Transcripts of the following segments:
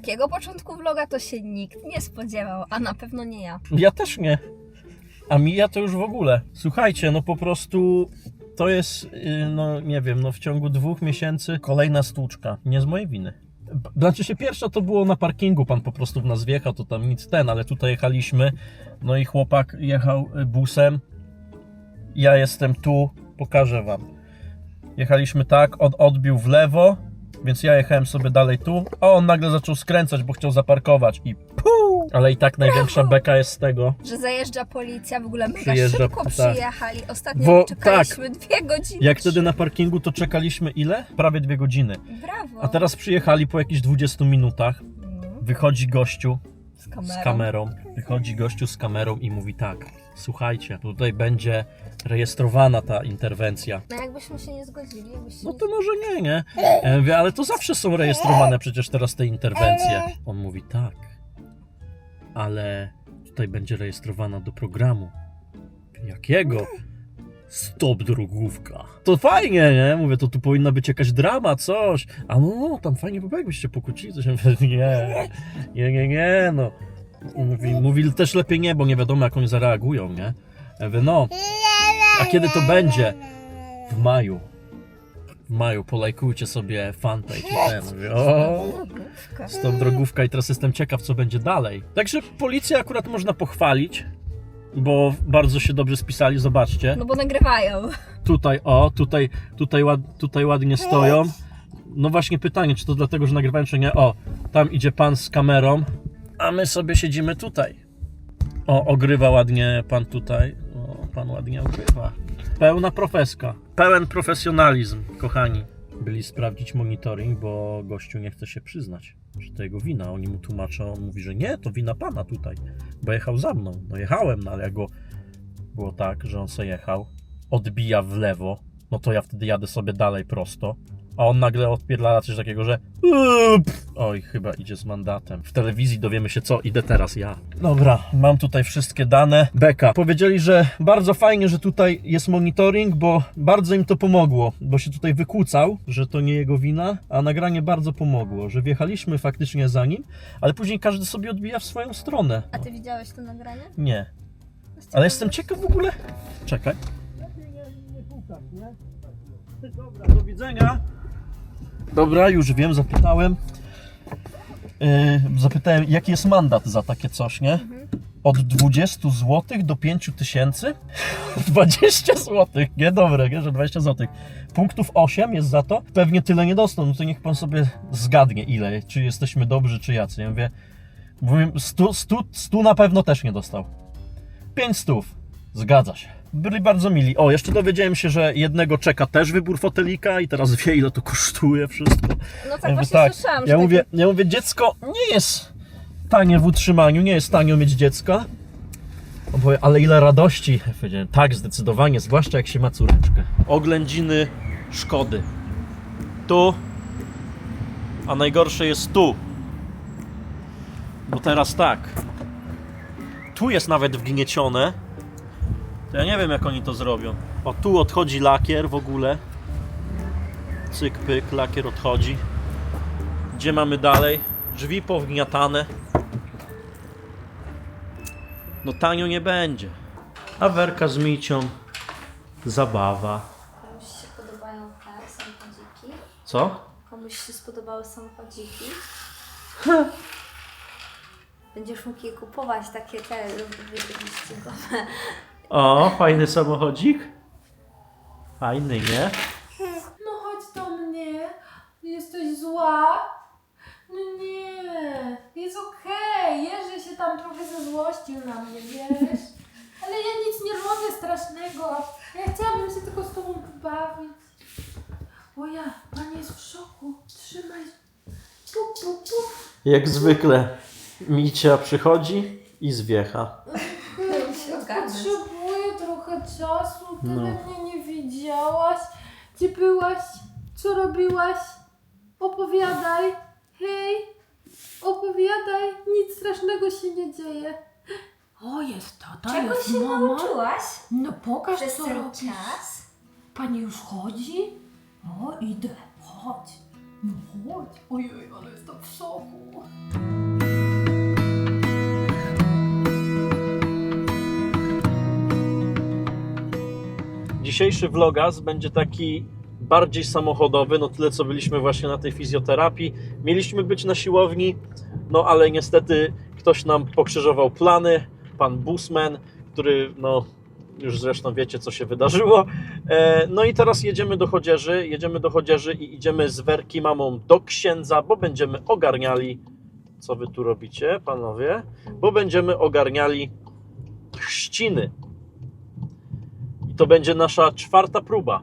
takiego początku vloga to się nikt nie spodziewał, a na pewno nie ja. Ja też nie. A Mija to już w ogóle. Słuchajcie, no po prostu to jest, yy, no nie wiem, no w ciągu dwóch miesięcy kolejna stłuczka. Nie z mojej winy. Znaczy się pierwsza to było na parkingu, pan po prostu w nas wjechał, to tam nic ten, ale tutaj jechaliśmy, no i chłopak jechał y, busem, ja jestem tu, pokażę wam. Jechaliśmy tak, on odbił w lewo, więc ja jechałem sobie dalej tu, a on nagle zaczął skręcać, bo chciał zaparkować i puu! Ale i tak największa beka jest z tego, Że zajeżdża policja, w ogóle mega Przyjeżdża, szybko tak. przyjechali. Ostatnio Bo- czekaliśmy dwie godziny. Jak wtedy na parkingu, to czekaliśmy ile? Prawie dwie godziny. Brawo. A teraz przyjechali po jakichś 20 minutach. Mhm. Wychodzi gościu kamerą. z kamerą. Wychodzi gościu z kamerą i mówi tak. Słuchajcie, tutaj będzie rejestrowana ta interwencja. No jakbyśmy się nie zgodzili, jakbyśmy No to może nie, nie? Ja mówię, ale to zawsze są rejestrowane przecież teraz te interwencje. On mówi tak, ale tutaj będzie rejestrowana do programu. Jakiego? Stop drogówka. To fajnie, nie? Mówię, to tu powinna być jakaś drama, coś. A no, no tam fajnie by było, jakbyście pokłócili, coś. Ja mówię, nie, nie, nie, nie, no. Mówi, mówi też lepiej nie, bo nie wiadomo jak oni zareagują, nie? Ja mówię, no, a kiedy to będzie? W maju. W maju polajkujcie sobie fanpage i ten. Mówię, o, Drogówka. stop drogówka i teraz jestem ciekaw, co będzie dalej. Także policję akurat można pochwalić, bo bardzo się dobrze spisali, zobaczcie. No bo nagrywają. Tutaj, o, tutaj, tutaj, ład, tutaj ładnie stoją. No właśnie pytanie, czy to dlatego, że nagrywają, czy nie. O, tam idzie pan z kamerą, a my sobie siedzimy tutaj. O, ogrywa ładnie pan tutaj. O, pan ładnie ogrywa. Pełna profeska. Pełen profesjonalizm, kochani. Byli sprawdzić monitoring, bo gościu nie chce się przyznać, że to jego wina. Oni mu tłumaczą, on mówi, że nie, to wina pana tutaj, bo jechał za mną. No jechałem, no ale jak go było tak, że on se jechał, odbija w lewo, no to ja wtedy jadę sobie dalej prosto, a on nagle odpierdala coś takiego, że oj, chyba idzie z mandatem. W telewizji dowiemy się co, idę teraz ja. Dobra, mam tutaj wszystkie dane. Beka. Powiedzieli, że bardzo fajnie, że tutaj jest monitoring, bo bardzo im to pomogło, bo się tutaj wykłócał, że to nie jego wina, a nagranie bardzo pomogło, że wjechaliśmy faktycznie za nim, ale później każdy sobie odbija w swoją stronę. A ty widziałeś to nagranie? Nie. Ale jestem ciekaw w ogóle. Czekaj. Dobra, do widzenia. Dobra, już wiem, zapytałem. Yy, zapytałem, jaki jest mandat za takie coś, nie? Od 20 zł do 5 tysięcy? 20 zł, nie dobre, nie, że 20 zł. Punktów 8 jest za to. Pewnie tyle nie dostał, no to niech pan sobie zgadnie ile, czy jesteśmy dobrzy, czy jacy. Ja mówię, mówię 100, 100, 100 na pewno też nie dostał. 5 stów. Zgadza się. Byli bardzo mili. O, jeszcze dowiedziałem się, że jednego czeka też wybór fotelika i teraz wie ile to kosztuje wszystko. No tak Ja mówię, właśnie słyszałam, że ja mówię, ja mówię, dziecko nie jest tanie w utrzymaniu, nie jest tanio mieć dziecka. Powie, ale ile radości. Ja powiedziałem, tak, zdecydowanie, zwłaszcza jak się ma córeczkę. Oględziny szkody. Tu, a najgorsze jest tu. Bo teraz tak. Tu jest nawet wgniecione. To ja nie wiem, jak oni to zrobią. O, tu odchodzi lakier w ogóle. Cyk, pyk, lakier odchodzi. Gdzie mamy dalej? Drzwi powgniatane. No tanio nie będzie. A werka z micią. Zabawa. Komuś się podobają te samochodziki? Co? Komuś się spodobały samochodziki? Będziesz mógł je kupować, takie te wyścigowe. O, fajny samochodzik. Fajny, nie? No chodź do mnie. Jesteś zła? No nie. Jest okej. Jerzy się tam trochę zezłościł na mnie, wiesz? Ale ja nic nie robię strasznego. Ja chciałabym się tylko z tobą pobawić. O ja, pan jest w szoku. Trzymaj. Puk, puk, puk. Jak zwykle. Micia przychodzi i zwiecha. Potrzebuję trochę czasu. Tyle No. mnie nie widziałaś. Gdzie byłaś? Co robiłaś? Opowiadaj. Hej, opowiadaj. Nic strasznego się nie dzieje. O, jest tata, Czego jest się mama. nauczyłaś No pokaż, przez co ten robisz. czas? Pani już chodzi? O, idę. Chodź. No chodź. Ojej, ale jestem w szoku. Dzisiejszy vlogas będzie taki bardziej samochodowy, no tyle co byliśmy właśnie na tej fizjoterapii. Mieliśmy być na siłowni, no ale niestety ktoś nam pokrzyżował plany, pan Busman, który no już zresztą wiecie co się wydarzyło. E, No i teraz jedziemy do Chodzieży, jedziemy do Chodzieży i idziemy z Werki mamą do księdza, bo będziemy ogarniali co wy tu robicie, panowie? Bo będziemy ogarniali chrzciny. To będzie nasza czwarta próba.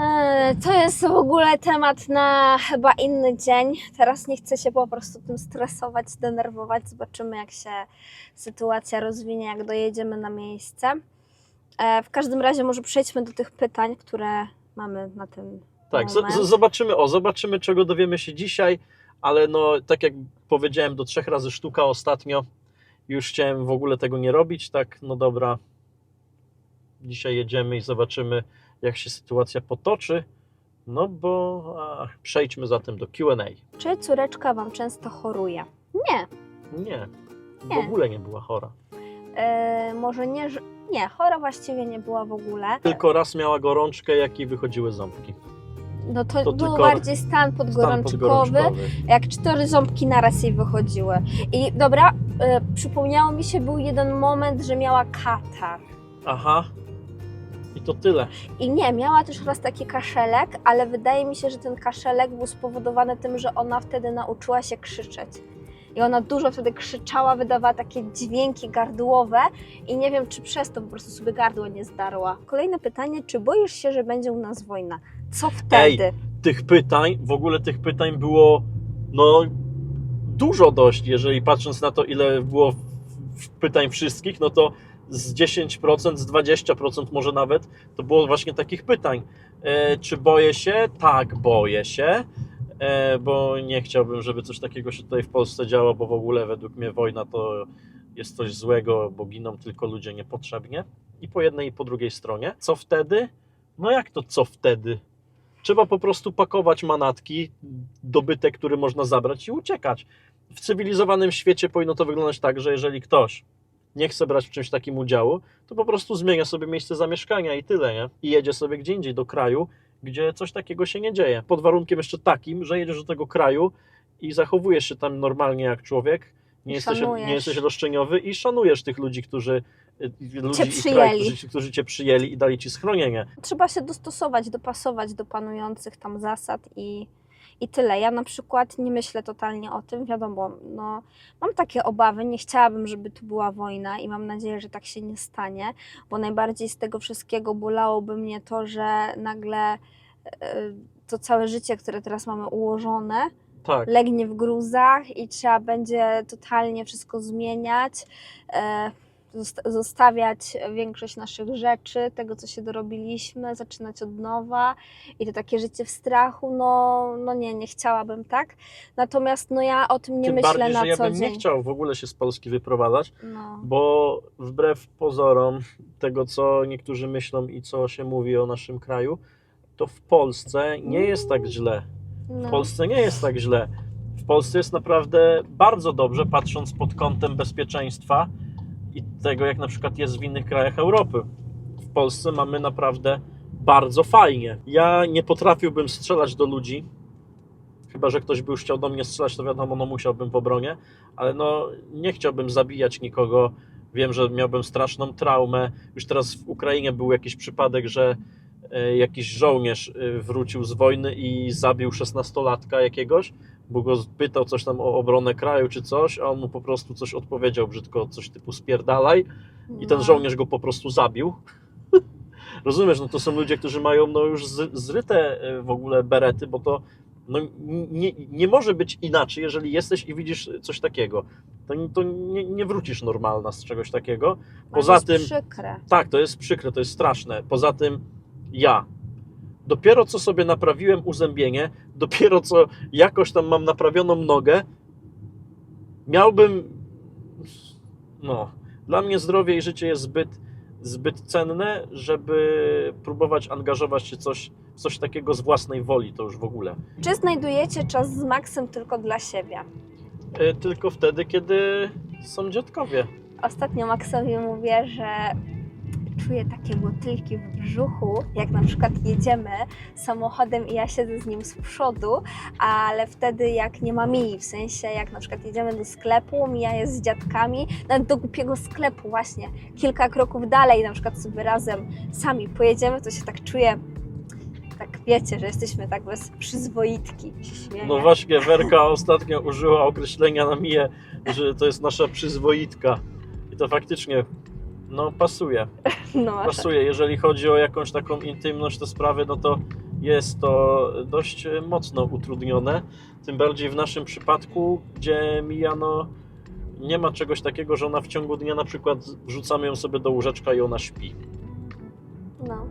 Eee, To jest w ogóle temat na chyba inny dzień. Teraz nie chcę się po prostu tym stresować, denerwować. Zobaczymy, jak się sytuacja rozwinie, jak dojedziemy na miejsce. E, W każdym razie, może przejdźmy do tych pytań, które mamy na tym. Tak, z, moment. z, zobaczymy, o, zobaczymy czego dowiemy się dzisiaj, ale no tak jak powiedziałem do trzech razy sztuka ostatnio, już chciałem w ogóle tego nie robić, tak, no dobra, dzisiaj jedziemy i zobaczymy jak się sytuacja potoczy, no bo a, przejdźmy zatem do Q&A. Czy córeczka Wam często choruje? Nie. Nie, w Nie. ogóle nie była chora. E, może nie, że- nie, chora właściwie nie była w ogóle. Tylko raz miała gorączkę, jak jej wychodziły ząbki. No to, To był tylko bardziej stan Stan podgorączkowy. podgorączkowy. jak cztery ząbki naraz jej wychodziły. I dobra, e, przypomniało mi się, był jeden moment, że miała katar. Aha, i to tyle. I nie, miała też raz taki kaszelek, ale wydaje mi się, że ten kaszelek był spowodowany tym, że ona wtedy nauczyła się krzyczeć. I ona dużo wtedy krzyczała, wydawała takie dźwięki gardłowe i nie wiem, czy przez to po prostu sobie gardło nie zdarła. Kolejne pytanie, czy boisz się, że będzie u nas wojna? Co wtedy? tych pytań, w ogóle tych pytań było no dużo dość, jeżeli patrząc na to, ile było pytań wszystkich, no to z 10%, z 20% może nawet, to było właśnie takich pytań. E, czy boję się? Tak, boję się, bo nie chciałbym, żeby coś takiego się tutaj w Polsce działo, bo w ogóle według mnie wojna to jest coś złego, bo giną tylko ludzie niepotrzebnie. I po jednej, i po drugiej stronie. Co wtedy? No jak to co wtedy? Trzeba po prostu pakować manatki, dobytek, który można zabrać i uciekać. W cywilizowanym świecie powinno to wyglądać tak, że jeżeli ktoś nie chce brać w czymś takim udziału, to po prostu zmienia sobie miejsce zamieszkania i tyle, nie? I jedzie sobie gdzie indziej, do kraju, gdzie coś takiego się nie dzieje. Pod warunkiem jeszcze takim, że jedziesz do tego kraju i zachowujesz się tam normalnie jak człowiek, nie, jesteś, szanujesz. nie jesteś roszczeniowy i szanujesz tych ludzi, którzy, y, ludzi i przyjęli. kraj, którzy, którzy cię przyjęli i dali ci schronienie. trzeba się dostosować, dopasować do panujących tam zasad i, i tyle. Ja na przykład nie myślę totalnie o tym, wiadomo, no, mam takie obawy, nie chciałabym, żeby tu była wojna i mam nadzieję, że tak się nie stanie, bo najbardziej z tego wszystkiego bolałoby mnie to, że nagle e, to całe życie, które teraz mamy ułożone, Tak. legnie w gruzach i trzeba będzie totalnie wszystko zmieniać, e, zostawiać większość naszych rzeczy, tego co się dorobiliśmy, zaczynać od nowa i to takie życie w strachu, no, no nie, nie chciałabym tak. Natomiast no ja o tym nie Tym myślę bardziej, na że ja co bym dzień. nie chciał w ogóle się z Polski wyprowadzać, No. bo wbrew pozorom tego, co niektórzy myślą i co się mówi o naszym kraju, to w Polsce nie jest tak źle. W No. Polsce nie jest tak źle. W Polsce jest naprawdę bardzo dobrze, patrząc pod kątem bezpieczeństwa i tego, jak na przykład jest w innych krajach Europy. W Polsce mamy naprawdę bardzo fajnie. Ja nie potrafiłbym strzelać do ludzi, chyba że ktoś by już chciał do mnie strzelać, to wiadomo, no musiałbym w obronie, ale no nie chciałbym zabijać nikogo. Wiem, że miałbym straszną traumę. Już teraz w Ukrainie był jakiś przypadek, że jakiś żołnierz e, wrócił z wojny i zabił szesnastolatka jakiegoś, bo go pytał coś tam o obronę kraju czy coś, a on mu po prostu coś odpowiedział brzydko, coś typu spierdalaj i ten No. żołnierz go po prostu zabił. Rozumiesz, no to są ludzie, którzy mają no już zryte e, w ogóle berety, bo to no, nie, nie może być inaczej, jeżeli jesteś i widzisz coś takiego. To, to nie, nie wrócisz normalna z czegoś takiego. Poza jest tym, przykre. tak, to jest przykre, to jest straszne. Poza tym ja dopiero co sobie naprawiłem uzębienie, dopiero co jakoś tam mam naprawioną nogę, miałbym no, dla mnie zdrowie i życie jest zbyt zbyt cenne, żeby próbować angażować się coś, w coś takiego z własnej woli, to już w ogóle. Czy znajdujecie czas z Maxem tylko dla siebie? E, Tylko wtedy, kiedy są dziadkowie. Ostatnio Maxowi mówię, że czuję takie motylki w brzuchu, jak na przykład jedziemy samochodem i ja siedzę z nim z przodu, ale wtedy jak nie ma Mii, w sensie jak na przykład jedziemy do sklepu, Mija jest z dziadkami, nawet do głupiego sklepu właśnie, kilka kroków dalej, na przykład sobie razem sami pojedziemy, to się tak czuję, tak wiecie, że jesteśmy tak bez przyzwoitki. No właśnie, Werka ostatnio użyła określenia na Miję, że to jest nasza przyzwoitka. I to faktycznie, no pasuje. no, Pasuje. Jeżeli chodzi o jakąś taką intymność, te sprawy, no to jest to dość e, mocno utrudnione. Tym bardziej w naszym przypadku, gdzie Mija, no nie ma czegoś takiego, że ona w ciągu dnia na przykład wrzucamy ją sobie do łóżeczka i ona śpi. No.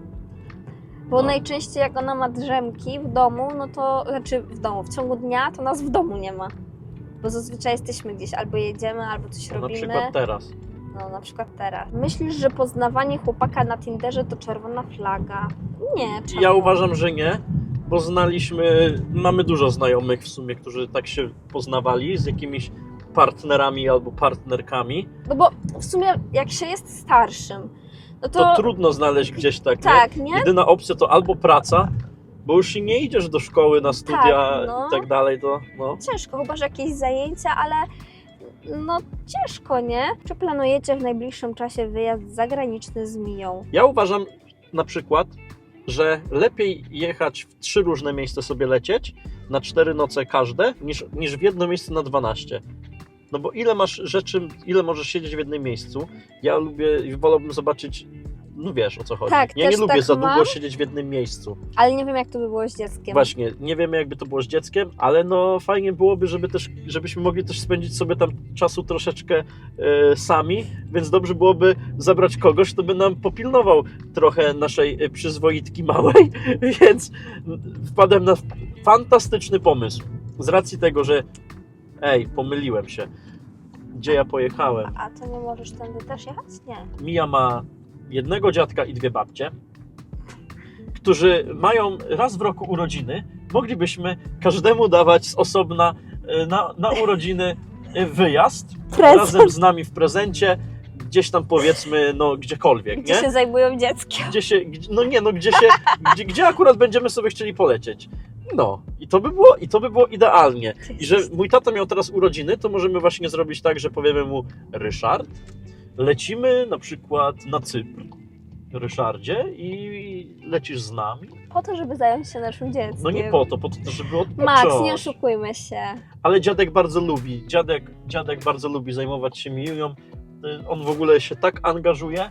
Bo No. najczęściej jak ona ma drzemki w domu, no to znaczy w domu, w ciągu dnia to nas w domu nie ma. Bo zazwyczaj jesteśmy gdzieś, albo jedziemy, albo coś No, na robimy. przykład teraz. No na przykład teraz. Myślisz, że poznawanie chłopaka na Tinderze to czerwona flaga? Nie, czemu? Ja uważam, że nie, bo znaliśmy, mamy dużo znajomych w sumie, którzy tak się poznawali z jakimiś partnerami albo partnerkami. No bo w sumie jak się jest starszym, no To, to... trudno znaleźć gdzieś tak, nie? tak, nie? Jedyna opcja to albo praca, bo już nie idziesz do szkoły na studia Tak, no. i tak dalej, to no. Ciężko, chyba że jakieś zajęcia, ale no ciężko, nie? Czy planujecie w najbliższym czasie wyjazd zagraniczny z Miją? Ja uważam na przykład, że lepiej jechać w trzy różne miejsca sobie lecieć, na cztery noce każde, niż, niż w jedno miejsce na 12. No bo ile masz rzeczy, ile możesz siedzieć w jednym miejscu? Ja lubię, wolałbym zobaczyć, no wiesz o co chodzi. Tak, ja nie lubię tak za długo mam. siedzieć w jednym miejscu. Ale nie wiem, jak to by było z dzieckiem. Właśnie, nie wiemy jakby to było z dzieckiem, ale no fajnie byłoby, żeby też, żebyśmy mogli też spędzić sobie tam czasu troszeczkę e, sami, więc dobrze byłoby zabrać kogoś, kto by nam popilnował trochę naszej e, przyzwoitki małej, więc wpadłem na fantastyczny pomysł. Z racji tego, że ej, pomyliłem się. Gdzie ja pojechałem? A to nie możesz tędy też jechać? Nie. Mija ma jednego dziadka i dwie babcie, którzy mają raz w roku urodziny. Moglibyśmy każdemu dać z osobna e, na, na urodziny e, wyjazd Prezent. razem z nami w prezencie, gdzieś tam powiedzmy, no gdziekolwiek, Gdzie nie? się zajmują dzieckiem. Gdzie się, no nie, no gdzie się, gdzie, gdzie akurat będziemy sobie chcieli polecieć. No, i to by było, i to by było idealnie. I że mój tata miał teraz urodziny, to możemy właśnie zrobić tak, że powiemy mu Ryszard, lecimy na przykład na Cypr, Ryszardzie i lecisz z nami. Po to, żeby zająć się naszym dzieckiem. No nie po to, po to, żeby odpocząć. Max, nie oszukujmy się. Ale dziadek bardzo lubi, dziadek, dziadek bardzo lubi zajmować się Miją. Y, On w ogóle się tak angażuje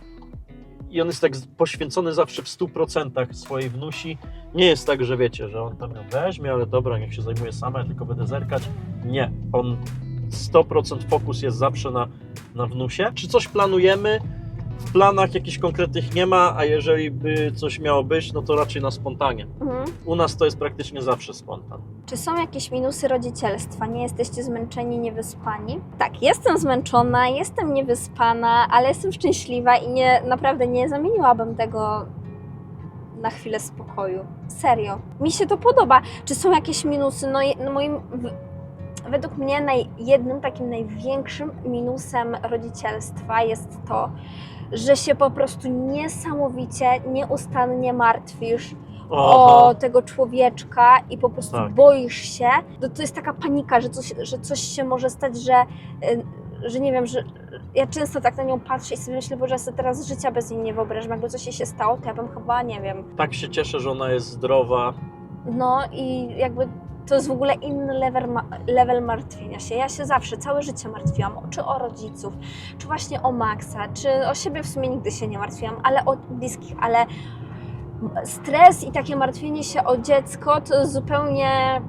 i on jest tak poświęcony zawsze w 100% swojej wnusi. Nie jest tak, że wiecie, że on tam ją weźmie, ale dobra, niech się zajmuje sama, ja tylko będę zerkać. Nie, on 100% fokus jest zawsze na, na wnusie. Czy coś planujemy? W planach jakichś konkretnych nie ma, a jeżeli by coś miało być, no to raczej na spontanie. Mhm. U nas to jest praktycznie zawsze spontan. Czy są jakieś minusy rodzicielstwa? Nie jesteście zmęczeni, niewyspani? Tak, jestem zmęczona, jestem niewyspana, ale jestem szczęśliwa i nie, naprawdę nie zamieniłabym tego na chwilę spokoju. Serio. Mi się to podoba. Czy są jakieś minusy? No, je- no moim... w- Według mnie naj, jednym takim największym minusem rodzicielstwa jest to, że się po prostu niesamowicie, nieustannie martwisz o tego człowieczka i po prostu Tak. boisz się, to, to jest taka panika, że coś, że coś się może stać, że, y, że nie wiem, że ja często tak na nią patrzę i sobie myślę, bo że sobie teraz życia bez niej nie wyobrażam, jakby coś jej się stało, to ja bym chyba, nie wiem, Tak się cieszę, że ona jest zdrowa. no i jakby to jest w ogóle inny level, level martwienia się. Ja się zawsze, całe życie martwiłam, czy o rodziców, czy właśnie o Maxa, czy o siebie w sumie nigdy się nie martwiłam, ale o bliskich, ale stres i takie martwienie się o dziecko to jest zupełnie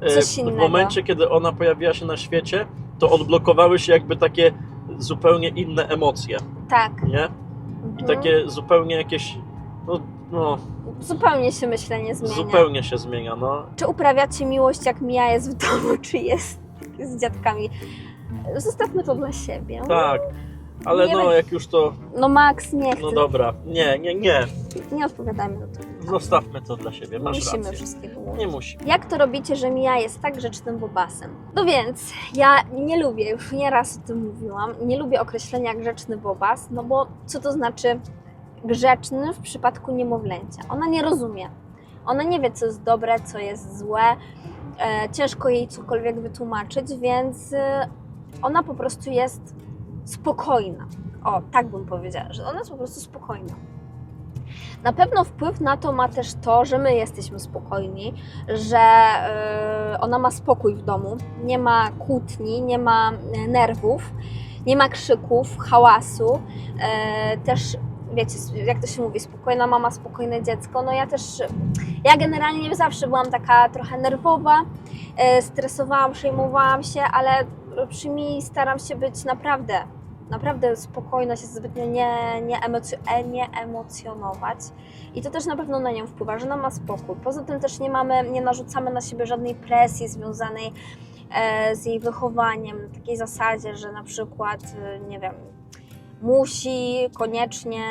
E, Coś w innego. momencie, kiedy ona pojawiła się na świecie, to odblokowały się jakby takie zupełnie inne emocje, tak. nie? I Mhm. takie zupełnie jakieś, no, no Zupełnie się myślenie zmienia. zupełnie się zmienia, no. Czy uprawiacie miłość jak Mia jest w domu, czy jest z dziadkami? Zostawmy to dla siebie. Tak. Ale Nie no, jak już to, No Max, nie chcę. no dobra, nie, nie, nie, Nie odpowiadajmy na to. zostawmy to dla siebie, masz musimy rację. wszystkiego mówić. Nie musi. Jak to robicie, że Mija jest tak grzecznym bobasem? No więc, ja nie lubię, już nieraz o tym mówiłam, nie lubię określenia grzeczny bobas, no bo co to znaczy grzeczny w przypadku niemowlęcia? Ona nie rozumie. Ona nie wie, co jest dobre, co jest złe. E, ciężko jej cokolwiek wytłumaczyć, więc e, ona po prostu jest spokojna. O, tak bym powiedziała, że ona jest po prostu spokojna. Na pewno wpływ na to ma też to, że my jesteśmy spokojni, że e, ona ma spokój w domu, nie ma kłótni, nie ma e, nerwów, nie ma krzyków, hałasu. Też wiecie, jak to się mówi, spokojna mama, spokojne dziecko. No ja też, ja generalnie zawsze byłam taka trochę nerwowa, e, stresowałam, przejmowałam się, ale przy mi staram się być naprawdę, naprawdę spokojna, się zbytnio nie, nie, emoc- e, nie emocjonować. I to też na pewno na nią wpływa, że ona ma spokój. Poza tym też nie mamy, nie narzucamy na siebie żadnej presji związanej e, z jej wychowaniem, na takiej zasadzie, że na przykład, nie wiem, musi koniecznie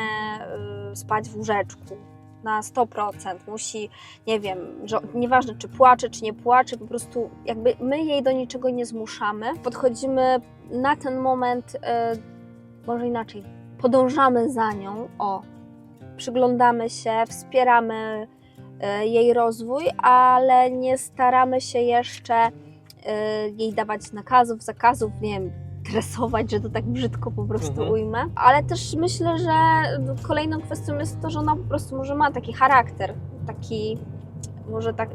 y, spać w łóżeczku na 100%, musi, nie wiem, nieważne czy płacze, czy nie płacze, po prostu jakby my jej do niczego nie zmuszamy. Podchodzimy na ten moment, y, może inaczej, podążamy za nią, o, przyglądamy się, wspieramy y, jej rozwój, ale nie staramy się jeszcze jej dawać nakazów, zakazów, nie wiem, tresować, że to tak brzydko po prostu Mhm. ujmę. Ale też myślę, że kolejną kwestią jest to, że ona po prostu może ma taki charakter, taki, może tak,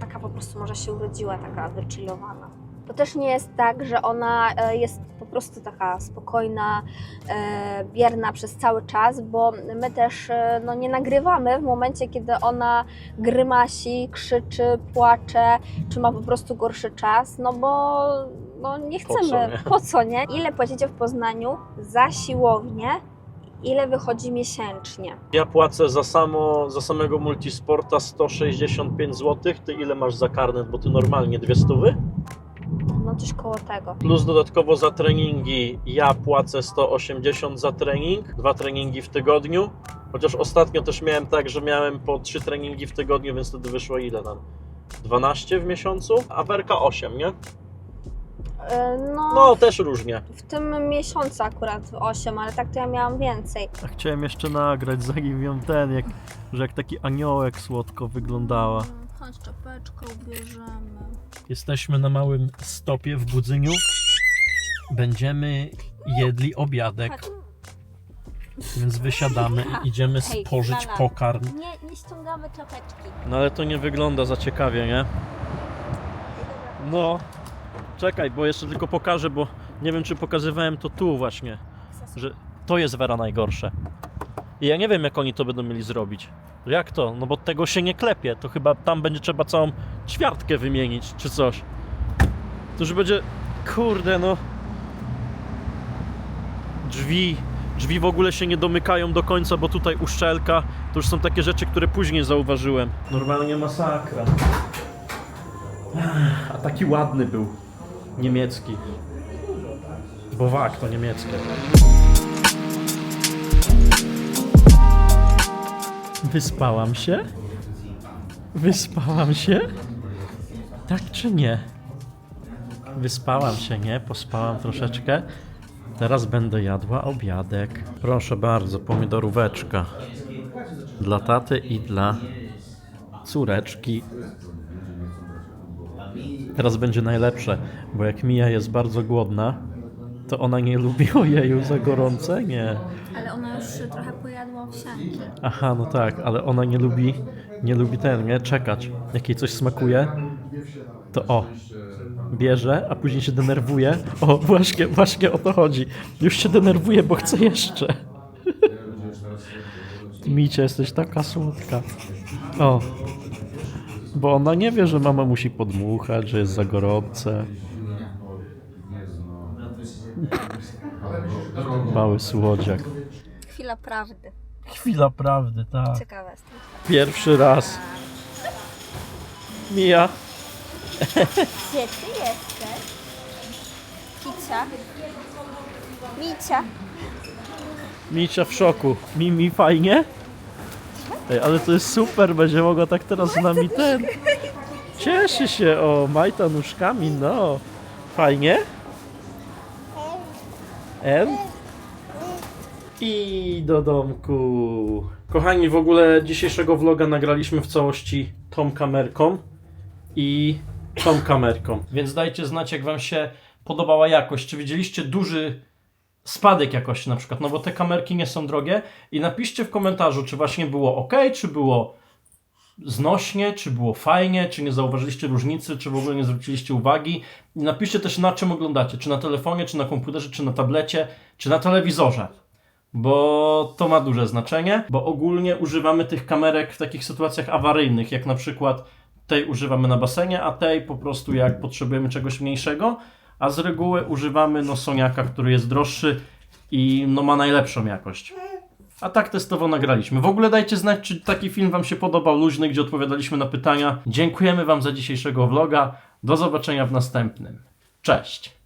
taka po prostu może się urodziła, taka wychillowana. To też nie jest tak, że ona e, jest po prostu taka spokojna, e, bierna przez cały czas, bo my też e, no, nie nagrywamy w momencie, kiedy ona grymasi, krzyczy, płacze, czy ma po prostu gorszy czas, no bo no, nie Po co, chcemy. nie? Po co, nie? Ile płacicie w Poznaniu za siłownię? Ile wychodzi miesięcznie? Ja płacę za, samo, za samego multisporta 165 zł. Ty ile masz za karnet? Bo ty normalnie dwie stówy? No coś koło tego. Plus dodatkowo za treningi ja płacę 180 za trening, dwa treningi w tygodniu. Chociaż ostatnio też miałem tak, że miałem po trzy treningi w tygodniu, więc wtedy wyszło ile tam? 12 w miesiącu, a Werka 8, nie? E, No, No też różnie. w tym miesiącu akurat 8, ale tak to ja miałam więcej. A chciałem jeszcze nagrać, zanim ją ten, jak, że jak taki aniołek słodko wyglądała. Chodź, czapeczkę ubierzemy. Jesteśmy na małym stopie w Budzyniu. Będziemy jedli obiadek, więc wysiadamy i idziemy Hej, spożyć Lala. pokarm. Nie, nie ściągamy czapeczki. No ale to nie wygląda za ciekawie, nie? No, czekaj, bo jeszcze tylko pokażę, bo nie wiem, czy pokazywałem to tu właśnie, że to jest Wera najgorsze. I ja nie wiem, jak oni to będą mieli zrobić. Jak to? No bo tego się nie klepie, to chyba tam będzie trzeba całą ćwiartkę wymienić, czy coś. To już będzie, kurde no... Drzwi, drzwi w ogóle się nie domykają do końca, bo tutaj uszczelka, to już są takie rzeczy, które później zauważyłem. Normalnie masakra. A taki ładny był. Niemiecki. Bowak to niemieckie. Wyspałam się? Wyspałam się? Tak czy nie? Wyspałam się, nie? Pospałam troszeczkę. Teraz będę jadła obiadek. Proszę bardzo, pomidoróweczka. Dla taty i dla córeczki. Teraz będzie najlepsze, bo jak Mija jest bardzo głodna, to ona nie lubi ojeju za gorące? Nie. Ale ona już trochę pojadła owsianki. Aha, no tak, ale ona nie lubi, nie lubi ten, nie? Czekać. Jak jej coś smakuje, to o, bierze, a później się denerwuje. O, właśnie, właśnie o to chodzi. Już się denerwuje, bo chce jeszcze. Micia, jesteś taka słodka. O, bo ona nie wie, że mama musi podmuchać, że jest za gorące. Mały słodziak. Chwila prawdy. Chwila prawdy, tak. Ciekawa jestem. Pierwszy raz. Mija. Gdzie ty jesteś? Kicia? Micia. Micia w szoku. Mimi fajnie? Ej, ale to jest super, będzie mogła tak teraz z nami ten. Cieszy się, o, majta nóżkami, no. Fajnie? N? I do domku. Kochani, w ogóle dzisiejszego vloga nagraliśmy w całości tą kamerką i tą kamerką. Więc dajcie znać, jak Wam się podobała jakość. Czy widzieliście duży spadek jakości na przykład, no bo te kamerki nie są drogie i napiszcie w komentarzu, czy właśnie było ok, czy było znośnie, czy było fajnie, czy nie zauważyliście różnicy, czy w ogóle nie zwróciliście uwagi. I napiszcie też na czym oglądacie, czy na telefonie, czy na komputerze, czy na tablecie, czy na telewizorze. Bo to ma duże znaczenie, bo ogólnie używamy tych kamerek w takich sytuacjach awaryjnych, jak na przykład tej używamy na basenie, a tej po prostu jak potrzebujemy czegoś mniejszego, a z reguły używamy no Soniaka, który jest droższy i no ma najlepszą jakość. A tak testowo nagraliśmy. W ogóle dajcie znać, czy taki film Wam się podobał, luźny, gdzie odpowiadaliśmy na pytania. Dziękujemy Wam za dzisiejszego vloga. Do zobaczenia w następnym. Cześć!